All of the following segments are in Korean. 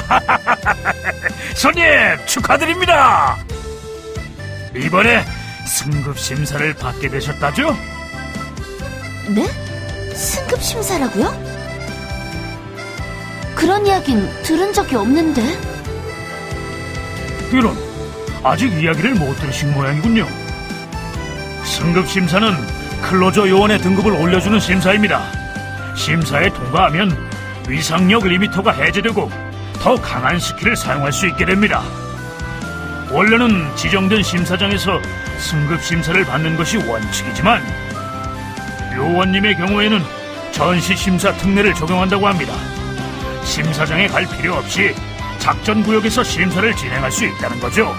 손님 축하드립니다. 이번에 승급 심사를 받게 되셨다죠? 네? 승급 심사라고요? 그런 이야긴 들은 적이 없는데. 이런 아직 이야기를 못 들으신 모양이군요. 승급 심사는 클로저 요원의 등급을 올려주는 심사입니다. 심사에 통과하면 위상력 리미터가 해제되고 더 강한 스킬을 사용할 수 있게 됩니다. 원래는 지정된 심사장에서 승급 심사를 받는 것이 원칙이지만 요원님의 경우에는 전시 심사 특례를 적용한다고 합니다. 심사장에 갈 필요 없이 작전 구역에서 심사를 진행할 수 있다는 거죠.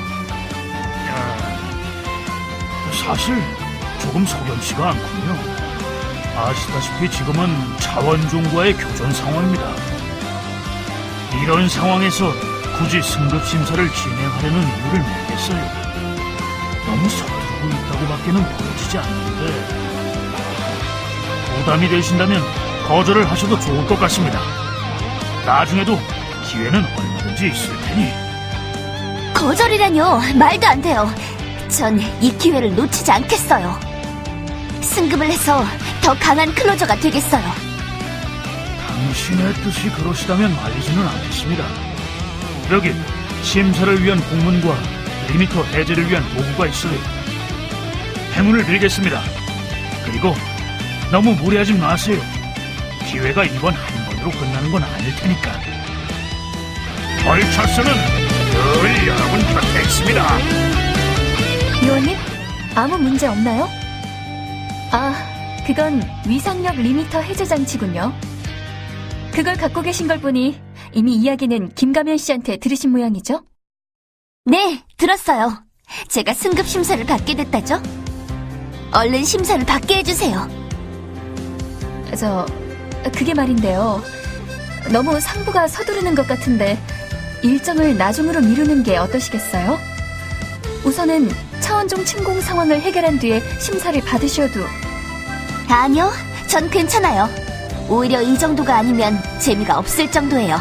야, 사실 조금 석연치가 않군요. 아시다시피 지금은 차원종과의 교전 상황입니다. 이런 상황에서 굳이 승급 심사를 진행하려는 이유를 모르겠어요. 너무 서두르고 있다고밖에는 보여지지 않는데 부담이 되신다면 거절을 하셔도 좋을 것 같습니다. 나중에도 기회는 얼마든지 있을 테니. 거절이라뇨. 말도 안 돼요. 전 이 기회를 놓치지 않겠어요. 승급을 해서 더 강한 클로저가 되겠어요. 당신의 뜻이 그러시다면 말리지는 않겠습니다. 여기 심사를 위한 공문과 리미터 해제를 위한 도구가 있으니 행운을 빌겠습니다. 그리고 너무 무리하지 마세요. 기회가 이번 한 번으로 끝나는 건 아닐 테니까. 벌처스는 늘 여러분 곁에 있습니다. 요원님, 아무 문제 없나요? 아, 그건 위상력 리미터 해제 장치군요. 그걸 갖고 계신 걸 보니 이미 이야기는 김가면 씨한테 들으신 모양이죠? 네, 들었어요. 제가 승급 심사를 받게 됐다죠? 얼른 심사를 받게 해주세요. 저, 그게 말인데요. 너무 상부가 서두르는 것 같은데 일정을 나중으로 미루는 게 어떠시겠어요? 우선은 차원종 침공 상황을 해결한 뒤에 심사를 받으셔도 아니요, 전 괜찮아요. 오히려 이 정도가 아니면 재미가 없을 정도예요.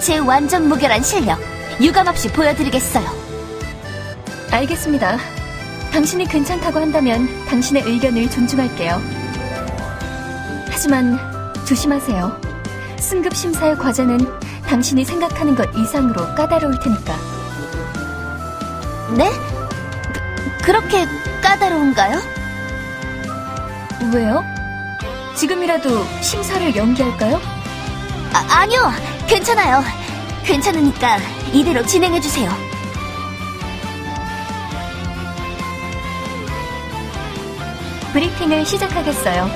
제 완전 무결한 실력, 유감없이 보여드리겠어요. 알겠습니다. 당신이 괜찮다고 한다면 당신의 의견을 존중할게요. 하지만 조심하세요. 승급 심사의 과제는 당신이 생각하는 것 이상으로 까다로울 테니까. 네? 그, 그렇게 까다로운가요? 왜요? 지금이라도 심사를 연기할까요? 아, 아니요, 괜찮아요. 괜찮으니까 이대로 진행해주세요. 브리핑을 시작하겠어요.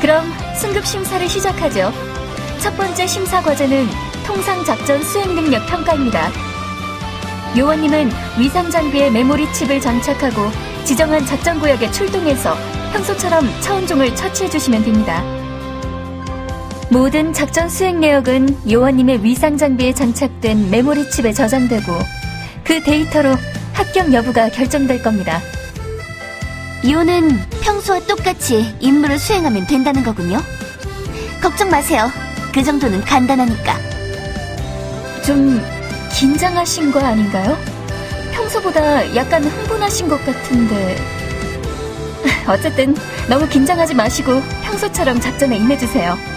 그럼 승급 심사를 시작하죠. 첫 번째 심사 과제는 통상 작전 수행 능력 평가입니다. 요원님은 위상 장비에 메모리 칩을 장착하고 지정한 작전 구역에 출동해서 평소처럼 차원종을 처치해 주시면 됩니다. 모든 작전 수행 내역은 요원님의 위상 장비에 장착된 메모리 칩에 저장되고 그 데이터로 합격 여부가 결정될 겁니다. 요는 평소와 똑같이 임무를 수행하면 된다는 거군요. 걱정 마세요. 그 정도는 간단하니까. 좀 긴장하신 거 아닌가요? 평소보다 약간 흥분하신 것 같은데. 어쨌든 너무 긴장하지 마시고 평소처럼 작전에 임해주세요.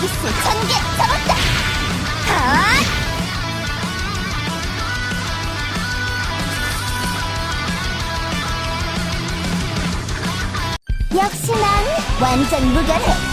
이기스 전개 잡았다! 헛! 역시 난 완전 무결해!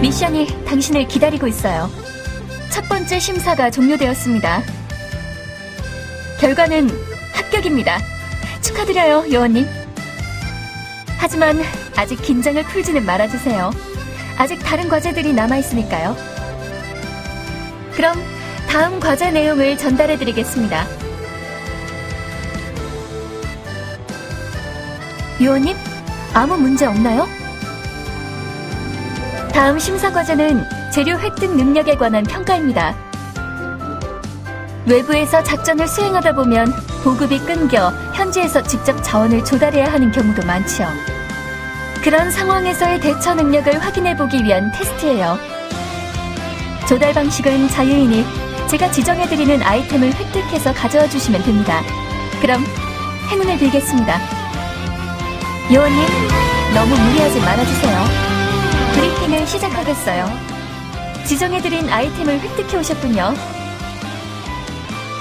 미션이 당신을 기다리고 있어요. 첫 번째 심사가 종료되었습니다. 결과는 합격입니다. 축하드려요, 요원님. 하지만 아직 긴장을 풀지는 말아주세요. 아직 다른 과제들이 남아있으니까요. 그럼 다음 과제 내용을 전달해드리겠습니다. 요원님, 아무 문제 없나요? 다음 심사 과제는 재료 획득 능력에 관한 평가입니다. 외부에서 작전을 수행하다 보면 보급이 끊겨 현지에서 직접 자원을 조달해야 하는 경우도 많지요. 그런 상황에서의 대처 능력을 확인해 보기 위한 테스트예요. 조달 방식은 자유이니 제가 지정해드리는 아이템을 획득해서 가져와 주시면 됩니다. 그럼 행운을 빌겠습니다. 요원님, 너무 무리하지 말아주세요. 브리핑을 시작하겠어요. 지정해드린 아이템을 획득해 오셨군요.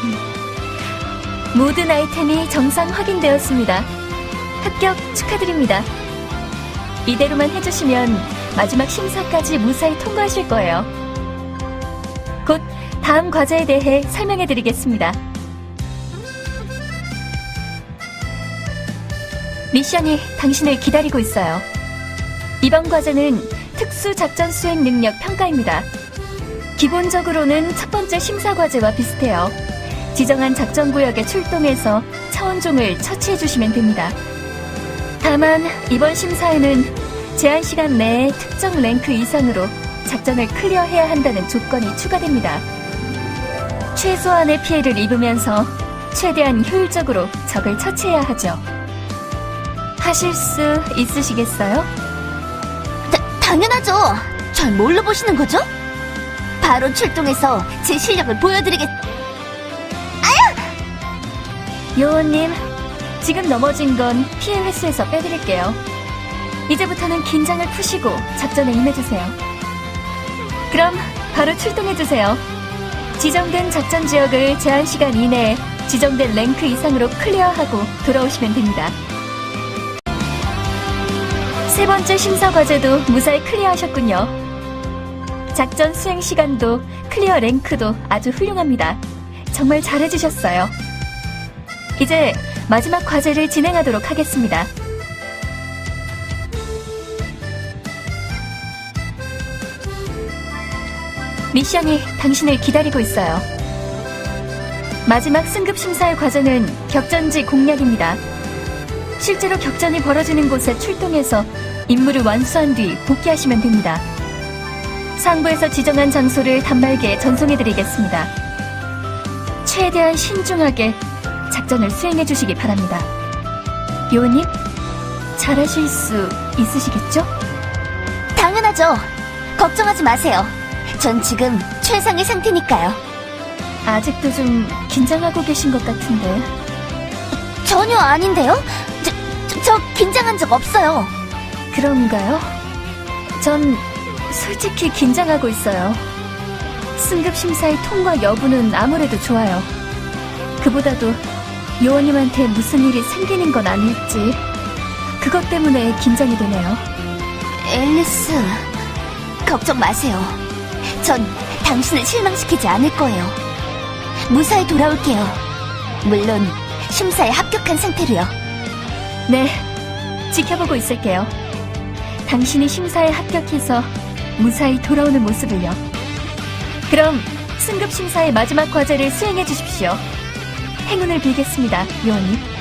음. 모든 아이템이 정상 확인되었습니다. 합격 축하드립니다. 이대로만 해주시면 마지막 심사까지 무사히 통과하실 거예요. 곧 다음 과제에 대해 설명해드리겠습니다. 미션이 당신을 기다리고 있어요. 이번 과제는 특수작전 수행 능력 평가입니다. 기본적으로는 첫 번째 심사 과제와 비슷해요. 지정한 작전 구역에 출동해서 차원종을 처치해 주시면 됩니다. 다만 이번 심사에는 제한 시간 내에 특정 랭크 이상으로 작전을 클리어해야 한다는 조건이 추가됩니다. 최소한의 피해를 입으면서 최대한 효율적으로 적을 처치해야 하죠. 하실 수 있으시겠어요? 다, 당연하죠. 절 뭘로 보시는 거죠? 바로 출동해서 제 실력을 보여드리겠. 요원님, 지금 넘어진 건 피해 횟수에서 빼드릴게요. 이제부터는 긴장을 푸시고 작전에 임해주세요. 그럼 바로 출동해주세요. 지정된 작전 지역을 제한 시간 이내에 지정된 랭크 이상으로 클리어하고 돌아오시면 됩니다. 세 번째 심사 과제도 무사히 클리어하셨군요. 작전 수행 시간도 클리어 랭크도 아주 훌륭합니다. 정말 잘해주셨어요. 이제 마지막 과제를 진행하도록 하겠습니다. 미션이 당신을 기다리고 있어요. 마지막 승급 심사의 과제는 격전지 공략입니다. 실제로 격전이 벌어지는 곳에 출동해서 임무를 완수한 뒤 복귀하시면 됩니다. 상부에서 지정한 장소를 단말기에 전송해드리겠습니다. 최대한 신중하게 작전을 수행해 주시기 바랍니다. 요원님, 잘하실 수 있으시겠죠? 당연하죠. 걱정하지 마세요. 전 지금 최상의 상태니까요. 아직도 좀 긴장하고 계신 것 같은데. 전혀 아닌데요? 저, 저, 저 긴장한 적 없어요. 그런가요? 전 솔직히 긴장하고 있어요. 승급 심사의 통과 여부는 아무래도 좋아요. 그보다도 요원님한테 무슨 일이 생기는 건 아닐지 그것 때문에 긴장이 되네요. 앨리스, 걱정 마세요. 전 당신을 실망시키지 않을 거예요. 무사히 돌아올게요. 물론 심사에 합격한 상태로요. 네, 지켜보고 있을게요. 당신이 심사에 합격해서 무사히 돌아오는 모습을요. 그럼 승급 심사의 마지막 과제를 수행해 주십시오. 행운을 빌겠습니다, 요원님.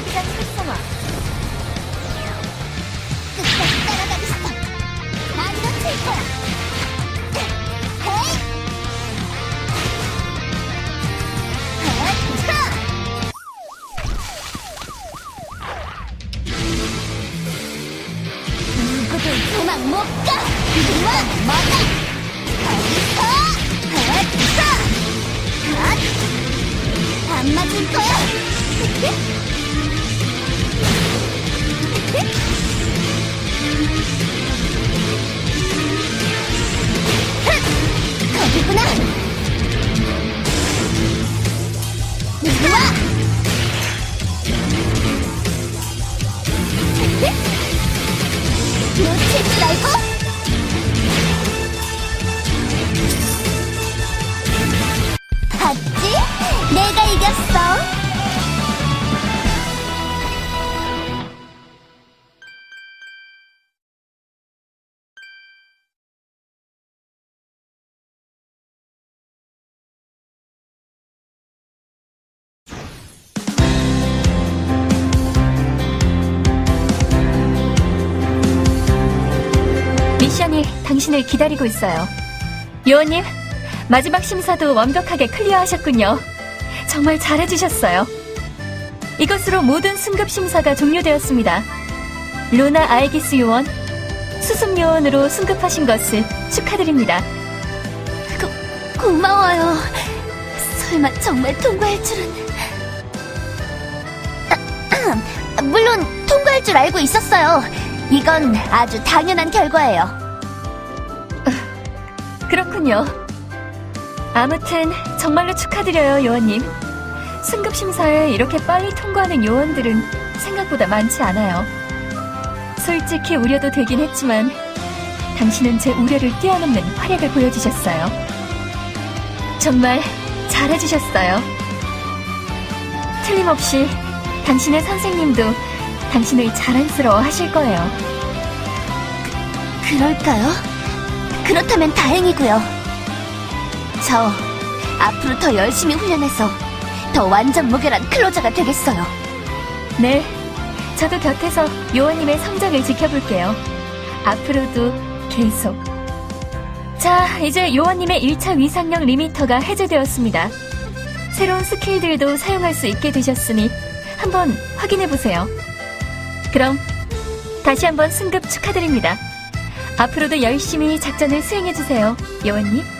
자기장 활성화. 끝까지 따라가겠어. 아니가 칠 거야. 헤이! 핫차! 누구 도 도망 못 가! 그만 막 당신을 기다리고 있어요. 요원님, 마지막 심사도 완벽하게 클리어하셨군요. 정말 잘해주셨어요. 이것으로 모든 승급 심사가 종료되었습니다. 루나 아이기스 요원, 수습 요원으로 승급하신 것을 축하드립니다. 고마워요. 설마 정말 통과할 줄은. 물론 통과할 줄 알고 있었어요. 이건 아주 당연한 결과예요. 그렇군요. 아무튼 정말로 축하드려요, 요원님. 승급 심사에 이렇게 빨리 통과하는 요원들은 생각보다 많지 않아요. 솔직히 우려도 되긴 했지만 당신은 제 우려를 뛰어넘는 활약을 보여주셨어요. 정말 잘해주셨어요. 틀림없이 당신의 선생님도 당신을 자랑스러워 하실 거예요. 그럴까요? 그렇다면 다행이고요. 저 앞으로 더 열심히 훈련해서 더 완전 무결한 클로저가 되겠어요. 네, 저도 곁에서 요원님의 성장을 지켜볼게요. 앞으로도 계속. 자, 이제 요원님의 1차 위상력 리미터가 해제되었습니다. 새로운 스킬들도 사용할 수 있게 되셨으니 한번 확인해보세요. 그럼 다시 한번 승급 축하드립니다. 앞으로도 열심히 작전을 수행해주세요, 요원님.